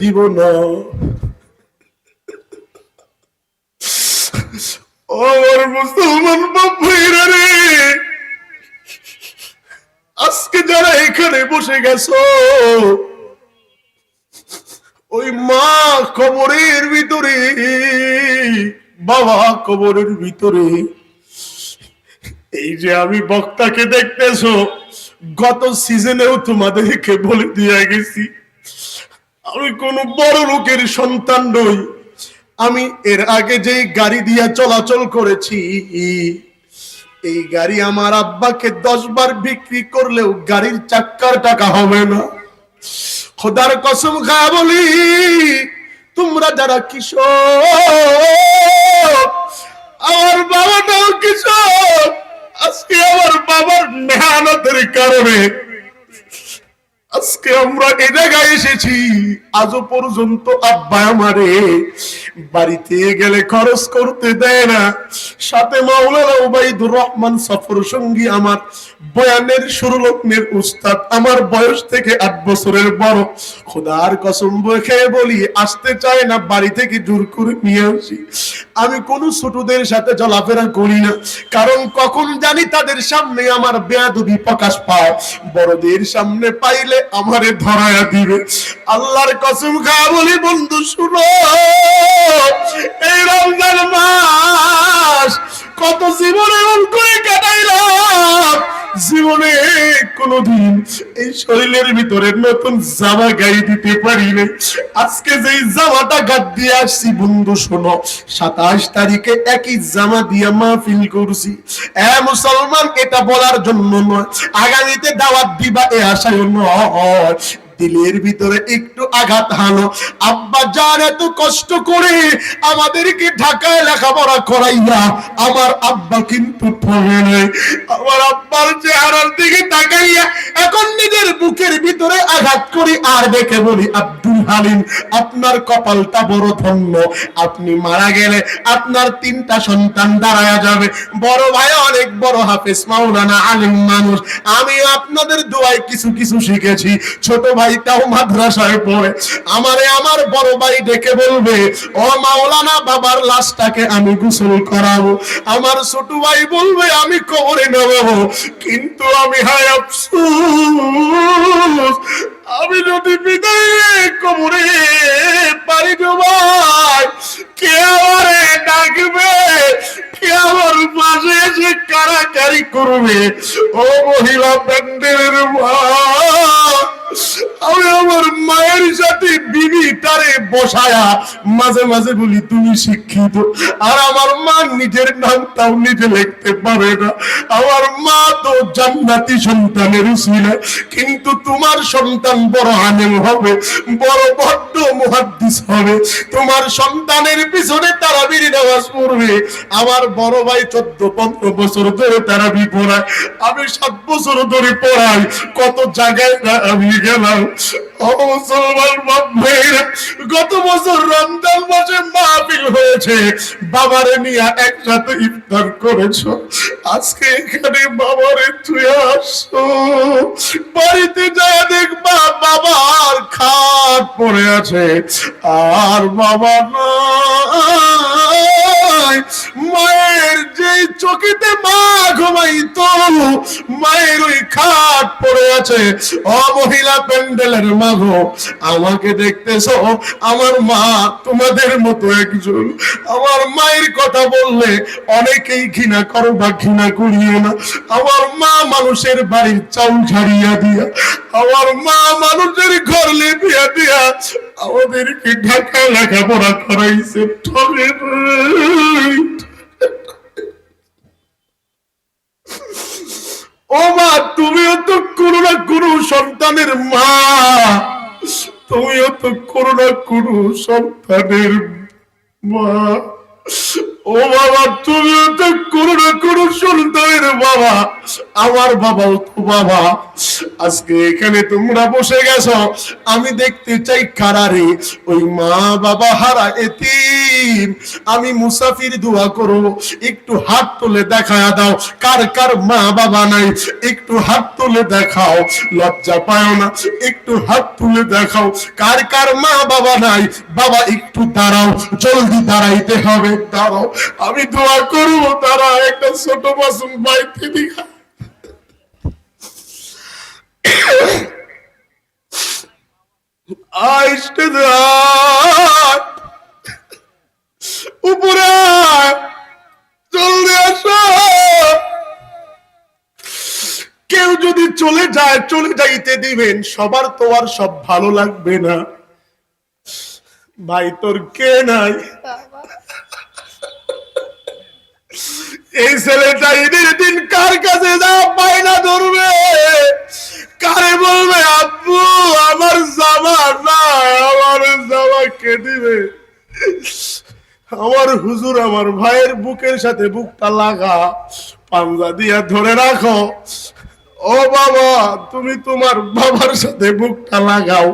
দিব না আমার মুসলমান বাপ ভাইরা রে আজকে যারা এখানে বসে গেছো ওই মা কবরের ভিতরে বাবা কবরের ভিতরে এই যে আমি বক্তাকে দেখতেছো গত সিজনেও তোমাদেরকে বলে দিয়ে গেছি আমি কোন বড় লোকের সন্তান নই। আমি এর আগে যে গাড়ি দিয়া চলাচল করেছি, এই গাড়ি আমার আব্বাকে দশ বার বিক্রি করলেও গাড়ির চাক্কার টাকা হবে না। খোদার কসম খা বলি, তোমরা যারা কিশোর, আমার বাবাটাও কিশোর, আজকে আমার বাবার মেহনতের কারণে আজকে আমরা এ জায়গায় এসেছি। আজও পর্যন্ত আব্বা আমারে বাড়িতে গেলে খরচ করতে দেয় না। সাথে মাওলানা উবাইদুর রহমান সফর সঙ্গী আমার, বয়ানের শুরু লগ্নের উস্তাদ, আমার বয়স থেকে আট বছরের বড়। খোদার কসম খেয়ে বলি, আসতে চায় না, বাড়ি থেকে জোর করে নিয়ে আসি। আমি কোন ছোটদের সাথে চলাফেরা করি না। কারণ কখন জানি তাদের সামনে আমার বেয়াদবি প্রকাশ পায়। বড়দের সামনে পাইলে আমারে ধরায়া দিবে। আল্লাহর কসম খা বলি, বন্ধু, শুনো। এই রমজান মাস কত জীবনে এমন করে কাটাইলাম। জীবনে কোনদিন এই শরীরের ভিতরে নতুন জামা দিতে পারি আজকে জামাটা গাদ দিয়ে আসছি, বন্ধু, শোনো, সাতাশ তারিখে একই জামা দিয়ে মাহফিল করছি। এ মুসলমান, এটা বলার জন্য নয়। আগামীতে দাওয়াত দিবা, এ আশায় নয়। দিলের ভিতরে একটু আঘাত হানো। আব্বা যান এত কষ্ট করে আমাদেরকে ঢাকায় লেখাপড়া করাইয়া আমার আব্বা কিন্তু আমার আব্বার চেহারার দিকে তাকাইয়া এখন নিজের বুকের ভিতরে আঘাত করি আর দেখে বলি, আব্দুল হালিম, আপনার কপালটা বড় ধন্য। আপনি মারা গেলে আপনার তিনটা সন্তান দাঁড়ায়া যাবে। বড় ভাই অনেক বড় হাফেজ, মাওলানা আলিম মানুষ। আমি আপনাদের দোয়ায় কিছু কিছু শিখেছি। ছোট ভাইটাও মাদ্রাসায় পড়ে। আমারে আমার বড় ভাই ডেকে বলবে, ও মাওলানা, বাবার লাশটাকে আমি গোসল করাবো। আমার ছোট ভাই বলবে, আমি কবরে নেব কিন্তু আমি হায় আফসোস, আমি যদি বিদায় কবরে পারি জমাই কে আমারে ডাকবে? কে আমার পাশে এসে কারাকারি করবে? ও মহিলা প্যান্ডেলের মা আমি আমার মায়ের সাথে বিবি তারে বসায়া মাঝে মাঝে বলি তুমি শিক্ষিত। আর আমার মা নিজের নামটাও নিজে লিখতে পারে না। আমার মা তো জান্নাতি সন্তানের ছিল কিন্তু তোমার সন্তান বড় আনেম হবে বড় বড্ড মুহাদ্দিস হবে। তোমার সন্তানের পিছনে তারা বিড়ি নামাজ পড়বে। আমার বড় ভাই চোদ্দ পনেরো বছর ধরে তারা বি পড়ায় আমি সাত বছর ধরে পড়াই। কত জায়গায় আমি গেলাম। মুসলমান ভাইরা, গত বছর রমজান মাসে মাহফিল হয়েছে। বাবারে নিয়ে একসাথে ইফতার করেছ। আজকে এখানে বাবারে তুই আসো বাড়িতে যা দেখবা, বাবার খাট পড়ে আছে। আর বাবা নাই মায়ের যে চকিতে মা ঘুমাইতো, মায়ের ওই খাট পড়ে আছে। ও মহিলা প্যান্ডেলের মাগো, আমাকে দেখতেছো? আমার মা তোমাদের মতো একজন। আমার মায়ের কথা বললে অনেকেই ঘৃণা করো বা ঘৃণা করিও না। আমার মা মানুষের বাড়ির চাউল ঝাড়িয়া দিয়া, আমার মা মানুষের ঘর লেপিয়া দিয়া আমাদেরকে ঢাকা লেখাপড়া করাইছে। ঠগে ও মা তুমিও তো কোনো না কোনো সন্তানের মা তুমিও তো করুণা করু সন্তানের মা। ও বাবা তুমিও তো কোনো না সন্তানের বাবা। আমার তো বাবা। আজকে এখানে তোমরা বসে গেছো। আমি দেখতে চাই কারারে ওই মা বাবা হারা এতি আমি মুসাফির দোয়া করব একটু হাত তুলে দেখায়া দাও কার কার মা বাবা নাই। একটু হাত তুলে দেখাও। লজ্জা পায় না। একটু হাত তুলে দেখাও কার কার মা বাবা নাই। বাবা, একটু দাঁড়াও। জলদি দাঁড়াইতে হবে। দাঁড়াও। আমি দোয়া করব তারা একটা ছোট মাসুম বাইতে দেখা আইসতে উপরে। জলদি আসো। কেউ যদি চলে যায়, চলে যাইতে দিবেন। সবার তো আর সব ভালো লাগবে না। ভাই, তোর কে নাই? এই ছেলেটা ঈদের দিন কার কাছে যা পায়না ধরবে? কারে বলবে, আব্বু, আমার জামা না, আমার জামা কে দিবে? আমার হুজুর, আমার ভাইয়ের বুকের সাথে বুকটা লাগা। পাঞ্জা দিয়া ধরে রাখো। ও বাবা, তুমি তোমার বাবার সাথে বুকটা লাগাও।